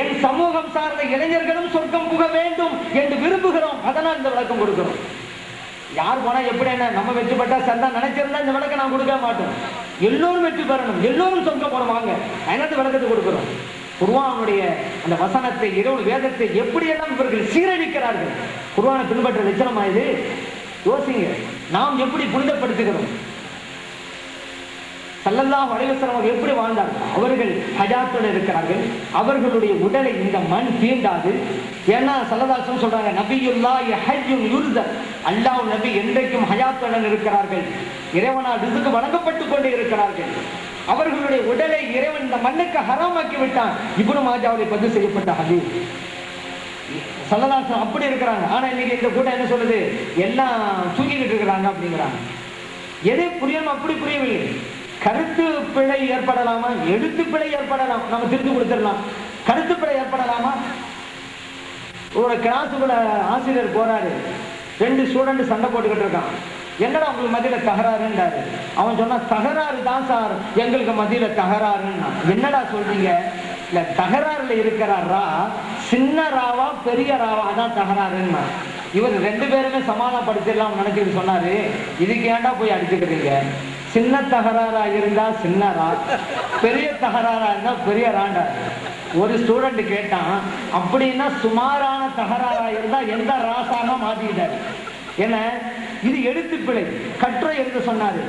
என் சமூகம் சார்ந்த இளைஞர்களும் சொர்க்கம் புக வேண்டும் என்று விரும்புகிறோம். அதனால் இந்த விளக்கம் கொடுக்கிறோம். யார் போனா எப்படி என்ன? நம்ம வெற்றி பெற்றா சந்தா நினைச்சிருந்தா இந்த விளக்கம் நான் கொடுக்க மாட்டோம் எல்லோரும் வெற்றி பெறணும். எல்லோரும் சொர்க்கம் போன வாங்க. அதனால விளக்கத்தை கொடுக்கிறோம்? குருவானுடைய அந்த வசனத்தை இரவு வேதத்தை எப்படியெல்லாம் இவர்கள் சீரழிக்கிறார்கள்? குருவானை பின்பற்ற லட்சணமா இது? யோசிங்க. நாம் எப்படி புனிதப்படுத்துகிறோம்? சல்லல்லா அலைஹி வஸல்லம் அவர்கள் எப்படி வாழ்ந்தார்? அவர்கள் ஹஜாத்துடன் இருக்கிறார்கள். அவர்களுடைய உடலை இந்த மண் தீண்டாது. ஏன்னா சல்லதாசன் சொல்றாங்க நபியுல்லா ஹய்யுன் யுர்தர் அல்லாஹ் நபி என்றைக்கும் ஹயாத்துடன் இருக்கிறார்கள். இறைவனால் ரிசுக்கு வழங்கப்பட்டு கொண்டு இருக்கிறார்கள். அவர்களுடைய உடலை இறைவன் இந்த மண்ணுக்கு ஹராமாக்கி விட்டான். இப்னு மாஜாவில் பதிவு செய்யப்பட்ட ஹதீஸ். சல்லதாசன் அப்படி இருக்கிறாங்க. ஆனா இன்னைக்கு இந்த கூட்டம் என்ன சொல்லுது? எல்லாம் தூங்கிக்கிட்டு இருக்கிறாங்க அப்படிங்கிறாங்க. எதை புரியணும்? அப்படி புரியவில்லை. கருத்து பிழை ஏற்படலாமா? எழுத்து பிழை ஏற்படலாம். நம்ம திருத்தி கொடுத்துடலாம். கருத்து பிழை ஏற்படலாமா? ஒரு கிளாஸுக்குள்ள ஆசிரியர் போறாரு. ரெண்டு ஸ்டூடெண்ட் சண்டை போட்டுக்கிட்டு இருக்கான். என்னடா உங்களுக்கு மதியில தகராறுன்றாரு. அவன் சொன்னா தகராறு தான் சார். எங்களுக்கு மதியில தகராறுன்னா. என்னடா சொல்றீங்க? இல்ல தகராறுல இருக்கிறாரா சின்ன ராவா பெரிய ராவா அதான் தகராறுன்னா. இவர் ரெண்டு பேருமே சமாதானப்படுத்திடலாம் நினைச்சிட்டு சொன்னாரு. இதுக்கு ஏன்டா போய் அடிச்சுக்கிறீங்க சின்ன தகராறா இருந்தா சின்ன ரா பெரிய தகராறா இருந்தா பெரிய ராண்டா ஒரு ஸ்டூடெண்ட் கேட்டான் அப்படின்னா சுமாரான தகராறா இருந்தா எந்த ராசானா மாத்திட்டாரு என்ன இது எழுத்து பிழை கற்றை எழுத சொன்னாரு.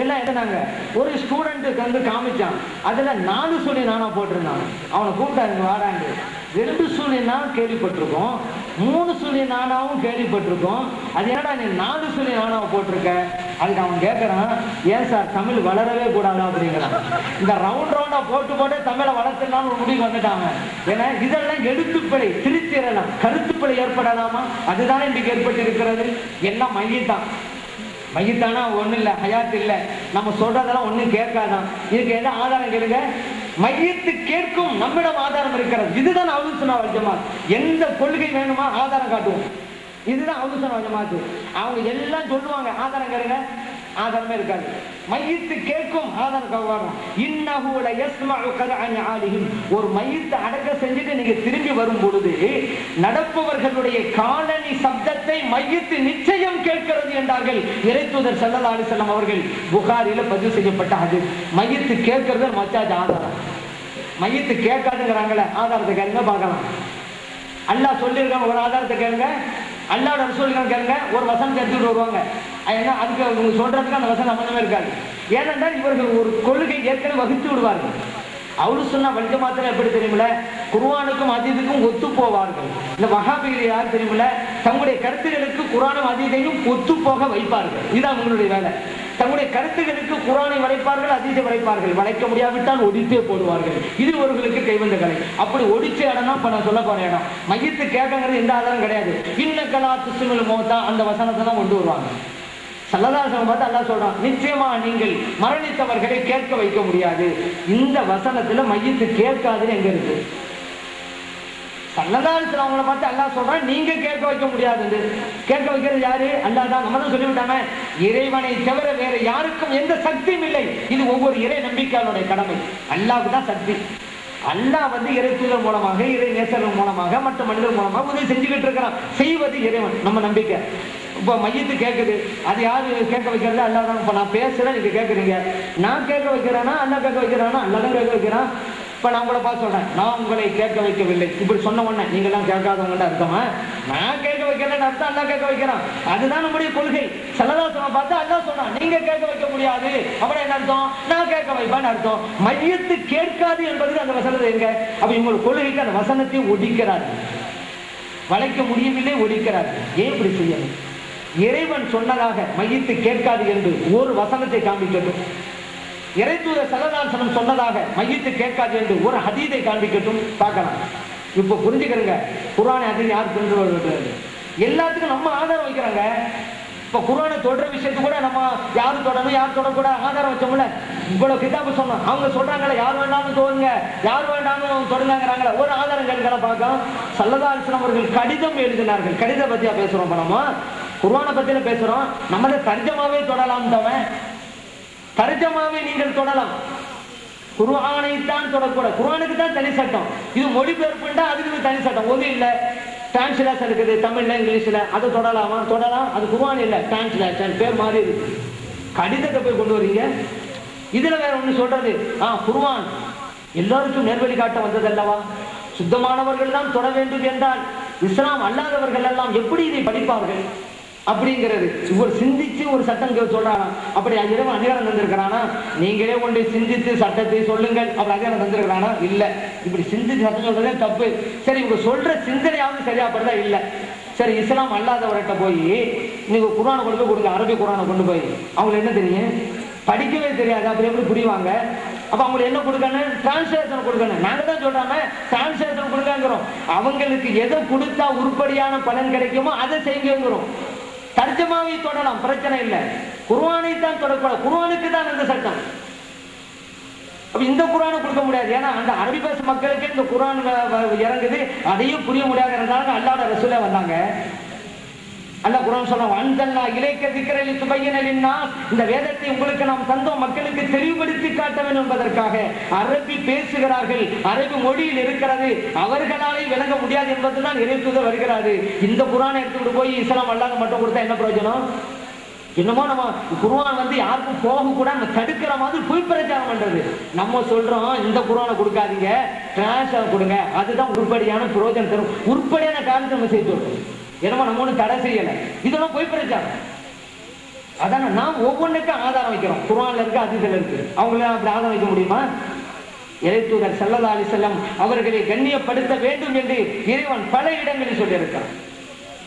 எல்லாம் எழுதினாங்க ஒரு ஸ்டூடெண்ட்டுக்கு வந்து காமிச்சான். அதுல நாலு சொல்லி நானா போட்டிருந்தான். அவனை கூப்பிட்டாருங்க வாடாண்டு ரெண்டு சொல்லி நான் கேள்விப்பட்டிருக்கோம். மூணு சொல்லி நானாவும் கேள்விப்பட்டிருக்கோம். அது என்னடா நீ நாலு சொல்லி நானாவை போட்டிருக்க? அதுக்கு அவன் கேட்கறான் ஏன் சார் தமிழ் வளரவே கூடாது? அப்படிங்கிறான். இந்த ரவுண்ட் ரவுண்டாக போட்டு போட்டு தமிழை வளர்த்துனாலும் ஒரு முடிவு வந்துட்டாங்க ஏன்னா இதெல்லாம் எழுத்துப்பிழை திருத்திரலாம். கருத்துப்பிழை ஏற்படலாமா? அதுதானே இன்றைக்கு ஏற்பட்டு இருக்கிறது எல்லாம் மையத்தான் மையத்தானா? ஒண்ணும் இல்லை. ஹயாத் இல்லை. நம்ம சொல்றதெல்லாம் ஒண்ணும் கேட்காதான். இதுக்கு என்ன ஆதாரம் கேளுங்க? மையத்து கேட்கும் நம்மிடம் ஆதாரம் இருக்கிறது. இதுதான் அவுசுனா வஜமாத் எந்த கொள்கை வேணுமா ஆதாரம் காட்டுவோம். இதுதான் அவுசுனா ஜமாத்து அவங்க எல்லாம் சொல்லுவாங்க ஆதாரம் கேளுங்க. ஆதாரமே இருக்காது. மையத்து கேட்கும் ஆதாரம் கவாரம் இன்னஹுல யஸ்மஉ கர்அன் ஆலிஹிம். ஒரு மையத்தை அடக்க செஞ்சுட்டு நீங்க திரும்பி வரும் பொழுது நடப்பவர்களுடைய காலனி சப்தத்தை மையத்து நிச்சயம் கேட்கிறது என்றார்கள். இறைத்துதர் ஸல்லல்லாஹு அலைஹி அவர்கள் புகாரில பதிவு செய்யப்பட்ட அது. மையத்து கேட்கறது மச்சாஜ் ஆதாரம். மையத்து கேட்காதுங்கிறாங்களே ஆதாரத்தை கேளுங்க பார்க்கலாம். அல்லா சொல்லியிருக்காங்க ஒரு ஆதாரத்தை கேளுங்க. அல்லாஹ் ரசூலுக்கான கேளுங்க ஒரு வசனத்தை எடுத்துட்டு வருவாங்க. ஏன்னா அதுக்கு அவங்க சொல்றதுக்கு அந்த வசனம் சம்பந்தமே இருக்காது. ஏனென்றால் இவர்கள் ஒரு கொள்கை ஏற்கனவே வகுத்து விடுவார்கள். அவரு சொன்ன வலிக்க மாத்திரம் எப்படி தெரியுமில குர்வானுக்கும் அதீதுக்கும் ஒத்து போவார்கள். இந்த வஹாபிகள் யார் தெரியுமில தங்களுடைய கருத்துகளுக்கு குரானும் அதீதையும் ஒத்து போக வைப்பார்கள். இதுதான் அவங்களுடைய வேலை. தங்களுடைய கருத்துகளுக்கு குரானை வளைப்பார்கள் அதீதை வளைப்பார்கள் வளைக்க முடியாவிட்டால் ஒடித்தே போடுவார்கள். இது இவர்களுக்கு கைவந்த கலை. அப்படி ஒடிச்ச இடம்னா இப்ப நான் சொல்ல போன இடம். மையத்து கேட்கங்கிறது எந்த ஆதாரம் கிடையாது. இன்ன கலா துசுமில் மோத்தா அந்த வசனத்தை தான் கொண்டு வருவாங்க. சல்லதாசனம் பார்த்து அல்லா சொல்றான் நிச்சயமா நீங்கள் மரணித்தவர்களை கேட்க வைக்க முடியாது. இந்த வசனத்துல மையத்து கேட்காதுன்னு எங்க இருக்கு? சல்லதாசனம் அவங்கள பார்த்து அல்லாஹ் சொல்றான். நீங்க கேட்க வைக்க முடியாது கேட்க வைக்கிறது யாரு? அல்லா தான். நம்ம தான் சொல்லிவிட்டாமே இறைவனை தவிர வேற யாருக்கும் எந்த சக்தியும் இல்லை. இது ஒவ்வொரு இறை நம்பிக்கையாளருடைய கடமை. அல்லாவுக்கு தான் சக்தி. அல்லாஹ் வந்து இறை தூதர் மூலமாக இறை நேசர்கள் மூலமாக மற்ற மனிதர் மூலமாக உதவி செஞ்சுக்கிட்டு இருக்கிறான். செய்வது இறைவன். நம்ம நம்பிக்கை. இப்போ மையத்து கேட்குது அது யாரு கேட்க வைக்கிறது? அல்லாஹ் தான். இப்போ நான் பேசுறேன் நீங்க கேட்குறீங்க நான் கேட்க வைக்கிறேன்னா அல்லாஹ் கேட்க வைக்கிறானா? அல்லாஹ் தான் கேட்க வைக்கிறான். இப்போ நான் உங்களை பார்த்து சொல்கிறேன் நான் உங்களை கேட்க வைக்கவில்லை. இப்படி சொன்ன உடனே நீங்களாம் கேட்காதவங்கன்னு அர்த்தமா? நான் கேட்க வைக்கிறேன்னு அர்த்தம் அல்லாஹ் கேட்க வைக்கிறான். அதுதான் நம்முடைய கொள்கை. சல்லதாசனை பார்த்து அல்லாஹ் சொன்னான் நீங்கள் கேட்க வைக்க முடியாது. அப்புறம் என்ன அர்த்தம்? நான் கேட்க வைப்பான்னு அர்த்தம். மையத்து கேட்காது என்பது அந்த வசனத்தை எங்க? அப்போ இவங்க கொள்கைக்கு அந்த வசனத்தை ஒடிக்கிறார். வளைக்க முடியவில்லை ஒடிக்கிறார். ஏன் இப்படி செய்யணும்? இறைவன் சொன்னதாக மையத்து கேட்காது என்று ஒரு வசனத்தை காண்பிக்கட்டும் இறைத்தூத சலதாசனம் சொன்னதாக மையத்து கேட்காது என்று ஒரு ஹதீதை காண்பிக்கட்டும். பார்க்கலாம். இப்போ புரிஞ்சுக்கிறங்க. குரானை ஹதீஸ் யார் கொண்டு வருகிறது எல்லாத்துக்கும் நம்ம ஆதாரம் வைக்கிறாங்க. இப்போ குரானை தொடர விஷயத்து கூட நம்ம யார் தொடரணும் யார் தொடக்கூடாது ஆதாரம் வச்சோம்ல இவ்வளவு கிதாபு சொன்னோம் அவங்க சொல்கிறாங்களே யார் வேண்டாம்னு தோணுங்க. யார் வேண்டாம்னு தொடங்கிறாங்களே ஒரு ஆதாரம் கேட்கல பார்க்கலாம். சல்லதா அவர்கள் கடிதம் எழுதினார்கள். கடித பத்தியா பேசுறோம் நம்ம? குர்ஆனை பத்தியில பேசுறோம். நம்மளை தர்ஜமாவே தொடலாம் தவன். தர்ஜமாவை நீங்கள் தொடலாம். குர்ஆனைத்தான் தொடக்கூடாது. குர்ஆனுக்கு தான் தனி சட்டம். இது மொழிபெயர்ப்புண்டா அதுக்கு தனி சட்டம். ஒன்றும் இல்லை. டிரான்ஸ்லேஷன் இருக்குது தமிழ்ல இங்கிலீஷ்ல. அதை தொடலாமா? தொடலாம். அது குர்ஆன் இல்லை. டிரான்ஸ்லேஷன் பேர் மாறி இருக்கு. கடிதத்தை போய் கொண்டு வரீங்க. இதுல வேற ஒண்ணு சொல்றது. ஆ குர்ஆன். எல்லாருக்கும் நேர்வழி காட்ட வந்ததல்லவா? சுத்தமானவர்கள் தான் தொட வேண்டும் என்றால் இஸ்லாம் அல்லாதவர்கள் எல்லாம் எப்படி இதை படிப்பார்கள்? அப்படிங்கிறது. ஒரு சிந்திச்சு ஒரு சட்டம் கே- அப்படி அதிகம் அதிகாரம் தந்திருக்கிறானா? நீங்களே கொண்டு சிந்தித்து சட்டத்தை சொல்லுங்கள். அப்படி அதிகாரம் தந்திருக்கிறானா? இல்ல. இப்படி சிந்திச்சு சட்டம் சொல்றதே தப்பு. சரி இவங்க சொல்ற சிந்தனையாவது சரியா சரியாப்படுதா? இல்ல. சரி இஸ்லாம் அல்லாதவர்கிட்ட போய் நீங்க குரானை கொண்டு போய் கொடுங்க அரபி குரானை கொண்டு போய். அவங்களுக்கு என்ன தெரியும்? படிக்கவே தெரியாது. அப்புறம் எப்படி புரிவாங்க? அப்ப அவங்களுக்கு என்ன கொடுக்கணும்? டிரான்ஸ்லேஷன் கொடுக்கணும். நாங்க தான் சொல்றாம டிரான்ஸ்லேஷன் கொடுக்கங்கிறோம் அவங்களுக்கு எதை கொடுத்தா உருப்படியான பலன் கிடைக்குமோ அதை செய்யுங்கிறோம் தர்ஜமாவை தொடலாம் பிரச்சனை இல்லை. குர்வானை தான் தொடக்கூடாது. குர்ஆனுக்கு தான் இந்த சட்டம். இந்த குரானை கொடுக்க முடியாது. ஏன்னா அந்த அரபி பேச மக்களுக்கு இந்த குரான் இறங்குது. அதையும் புரிய முடியாதுன்றதால அல்லாத ரசூலே வந்தாங்க. அல்ல குரான் சொல்றான் அன்சல்லா இலைக்க திக்கரலி சுபையினா இந்த வேதத்தை உங்களுக்கு நாம் தந்தோம் மக்களுக்கு தெளிவுபடுத்தி காட்ட வேண்டும் என்பதற்காக. அரபி பேசுகிறார்கள் அரபி மொழியில் இருக்கிறது அவர்களாலே விளங்க முடியாது என்பதுதான் இறைத்துத வருகிறாரு இந்த குரானை எடுத்துக்கிட்டு போய் இஸ்லாம் அல்லாத மட்டும் கொடுத்தா என்ன பிரயோஜனம்? என்னமோ நம்ம குருவான் வந்து யாருக்கும் போக கூட நம்ம தடுக்கிற மாதிரி பொய் பிரச்சாரம் பண்றது. நம்ம சொல்றோம் இந்த குருவானை கொடுக்காதீங்க டிரான்ஸ்ஃபர் கொடுங்க அதுதான் உருப்படியான பிரயோஜனம் தரும். உருப்படியான காரணத்தை நம்ம செய்து வருவோம் என்னமோ நம்ம ஒன்றும் தடை செய்யலை. இதெல்லாம் போய் பிரச்சாரம். அதான நாம் ஒவ்வொன்றுக்கும் ஆதாரம் வைக்கிறோம். குரான்ல இருக்கு அதிசல இருக்கு. அவங்களாம் அப்படி ஆதாரம் வைக்க முடியுமா? இறைத்தூதர் ஸல்லல்லாஹு அலைஹி செல்லம் அவர்களை கண்ணியப்படுத்த வேண்டும் என்று இறைவன் பல இடங்களில் சொல்லியிருக்கிறான்.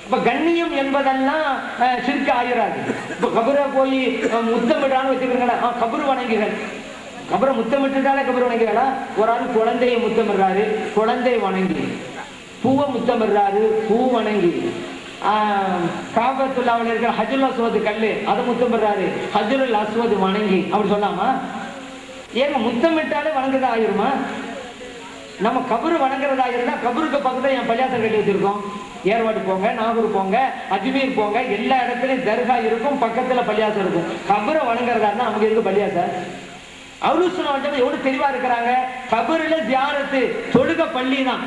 இப்ப கண்ணியம் என்பதெல்லாம் அஹ், ஆயிராது. இப்ப கபரை போய் அஹ், முத்தமிடான்னு வச்சுக்கிறீங்களா கபரு வணங்குகள். கபரை முத்தமிட்டுட்டாலே கபர் வணங்குகளா? ஒரு ஆள் குழந்தையை முத்தமிடுறாரு குழந்தை வணங்கி. பூவை முத்தமிடுறாரு பூ வணங்கி. ஆஹ், காபத்துல்லாவில் இருக்கிற ஹஜுல் அஸ்வது கல்லு அதை முத்தமிடுறாரு ஹஜுல் அஸ்வது வணங்கி அப்படி சொல்லாமா? ஏங்க முத்தமிட்டாலே வணங்குறதா ஆயிருமா? நம்ம கபரு வணங்குறதா இருந்தா கபருக்கு பக்கத்தில் என் பள்ளியாசம் கட்டி வச்சிருக்கோம். ஏர்வாடி போங்க நாகூர் போங்க அஜ்மீர் போங்க எல்லா இடத்துலையும் தர்கா இருக்கும் பக்கத்துல பள்ளியாசம் இருக்கும். கபரை வணங்குறதா இருந்தா நமக்கு இருக்கு பள்ளியாசம் அவுலுசுன வச்சவங்க எவ்வளவு தெளிவா இருக்கிறாங்க? கபருல தியானத்து தொழுக பள்ளி தான்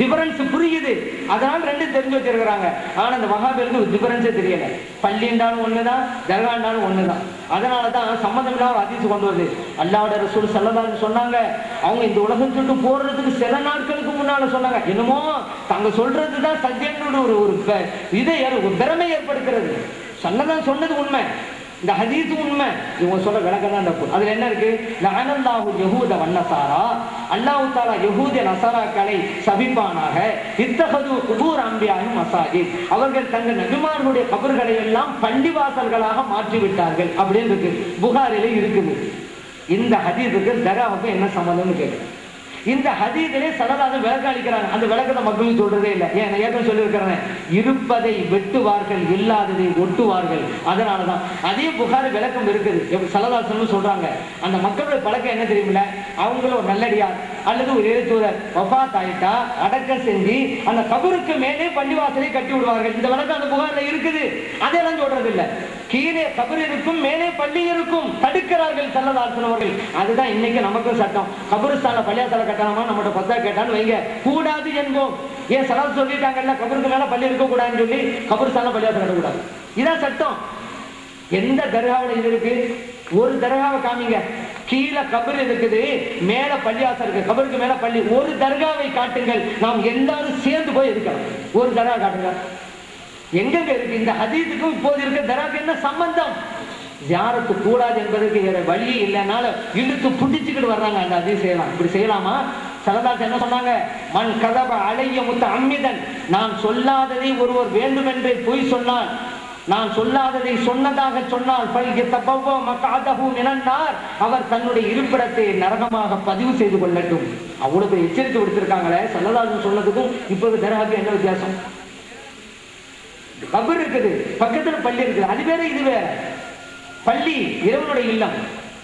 டிஃபரன்ஸ் புரியுது. அதனால ரெண்டும் தெரிஞ்சு வச்சிருக்கிறாங்க. ஆனா இந்த மகாபேருக்கு டிஃபரன்ஸே தெரியல. பள்ளின்றாலும் ஒண்ணுதான் தர்காண்டாலும் ஒண்ணுதான். அதனாலதான் சம்மந்தம் இல்லாம அதிர்ச்சி கொண்டு வருது. அல்லாவோட ரசூல் செல்லதான்னு சொன்னாங்க. அவங்க இந்த உலகம் சுட்டு போடுறதுக்கு சில நாட்களுக்கு முன்னால சொன்னாங்க. என்னமோ தாங்க சொல்றதுதான் சத்தியன்னு ஒரு ஒரு இதை ஏற்ப- ஒரு பிரமை ஏற்படுத்துறது. சல்லதான் சொன்னது உண்மை. இந்த ஹதீஸ் உண்மை இவங்க சொல்ற விளக்கம் தான் தப்பு அதுல என்ன இருக்கு? லஅனல்லாஹு யஹூத வண்ணசாரா அல்லாஹு தாலா யஹூத நசாராக்களை சபிப்பானாக. இத்தகது குபூர் அம்பியாயும் மசாஜித். அவர்கள் தங்கள் நபிமார்களுடைய கபர்களை எல்லாம் பள்ளிவாசல்களாக மாற்றி விட்டார்கள் அப்படின்னு இருக்கு. புகாரிலே இருக்குது. இந்த ஹதீஸுக்கு தராவுக்கு என்ன சம்மந்தம்னு கேட்கு இந்த ஹதீதிலே சலதாத விளக்க அளிக்கிறாங்க அந்த விளக்கத்தை மக்களும் சொல்றதே இல்லை. ஏன்? ஏற்கனவே சொல்லியிருக்கிறேன். இருப்பதை வெட்டுவார்கள் இல்லாததை ஒட்டுவார்கள். அதனாலதான். அதே புகார் விளக்கம் இருக்குது. எப்படி சலதாசன் சொல்றாங்க. அந்த மக்களுடைய பழக்கம் என்ன தெரியுமில்ல? அவங்களும் ஒரு நல்லடியார் அல்லது ஒரு எழுத்தூரர். வஃபாத் ஆயிட்டா அடக்க செஞ்சு அந்த கபருக்கு மேலே பள்ளிவாசலை கட்டி விடுவார்கள். இந்த விளக்கம் அந்த புகாரில் இருக்குது. அதெல்லாம் சொல்றது இல்லை கீழே கபர் இருக்கும் மேலே பள்ளி இருக்கும். தடுக்கிறார்கள் செல்லதாசன் அவர்கள். அதுதான் இன்னைக்கு நமக்கும் சட்டம். கபருஸ்தான பள்ளியாசல கட்டணமா? நம்மகிட்ட பத்தா கேட்டான்னு வைங்க. கூடாது என்போம். ஏன் சலாத் சொல்லிட்டாங்கல்ல கபருக்கு மேல பள்ளி இருக்க கூடாதுன்னு சொல்லி கபருஸ்தான பள்ளியாசல கட்டக்கூடாது. இதான் சட்டம். எந்த தர்காவில் இது இருக்கு? ஒரு தர்காவை காமிங்க. கீழே கபர் இருக்குது மேல பள்ளியாசம் இருக்கு. கபருக்கு மேல பள்ளி. ஒரு தர்காவை காட்டுங்கள். நாம் எல்லாரும் சேர்ந்து போய் இருக்கலாம் ஒரு தர்கா காட்டுங்க. எங்கெங்க இருக்கு? இந்த ஹதீத்துக்கும் இப்போது இருக்க தராக்கு என்ன சம்பந்தம்? ஜியாரத்து கூடாது என்பதற்கு வேற வழி இல்லைனால இழுத்து புடிச்சுக்கிட்டு வர்றாங்க அந்த அதையும் செய்யலாம். இப்படி செய்யலாமா? சரதாஸ் என்ன சொன்னாங்க? மண் கதப அழைய முத்த அம்மிதன் நான் சொல்லாததை ஒருவர் வேண்டுமென்றே பொய் சொன்னால் நான் சொல்லாததை சொன்னதாக சொன்னால் பல்கித்தபவ்வ மக்காதஹு நினந்தார் அவர் தன்னுடைய இருப்பிடத்தை நரகமாக பதிவு செய்து கொள்ளட்டும். அவ்வளவு எச்சரித்து எச்சரிக்கை விடுத்திருக்காங்களே? சல்லதாசன் சொன்னதுக்கும் இப்போது தராக்கு என்ன வித்தியாசம்? கபர் இருக்குது பக்கத்துல பள்ளி இருக்குது. அது வேற இது வேற. பள்ளி இறைவனுடைய இல்லம்.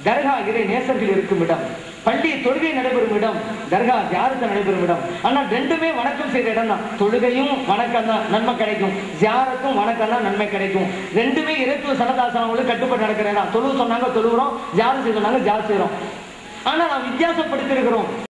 தர்கா இறை நேசர்கள் இருக்கும் இடம். பள்ளி தொழுகை நடைபெறும் இடம். தர்கா ஜியாரத்தை நடைபெறும் இடம். ஆனால் ரெண்டுமே வணக்கம் செய்கிற இடம் தான் தொழுகையும் வணக்கம் தான் நன்மை கிடைக்கும். ஜியாரத்தும் வணக்கம் தான் நன்மை கிடைக்கும். ரெண்டுமே இறைத்துவ சனதாசனங்களுக்கு கட்டுப்பட்டு நடக்கிற இடம். தொழுவு சொன்னாங்க தொழுகிறோம். ஜியாரம் செய்ய சொன்னாங்க ஜியார் செய்கிறோம். ஆனால் நாம் வித்தியாசப்படுத்திருக்கிறோம்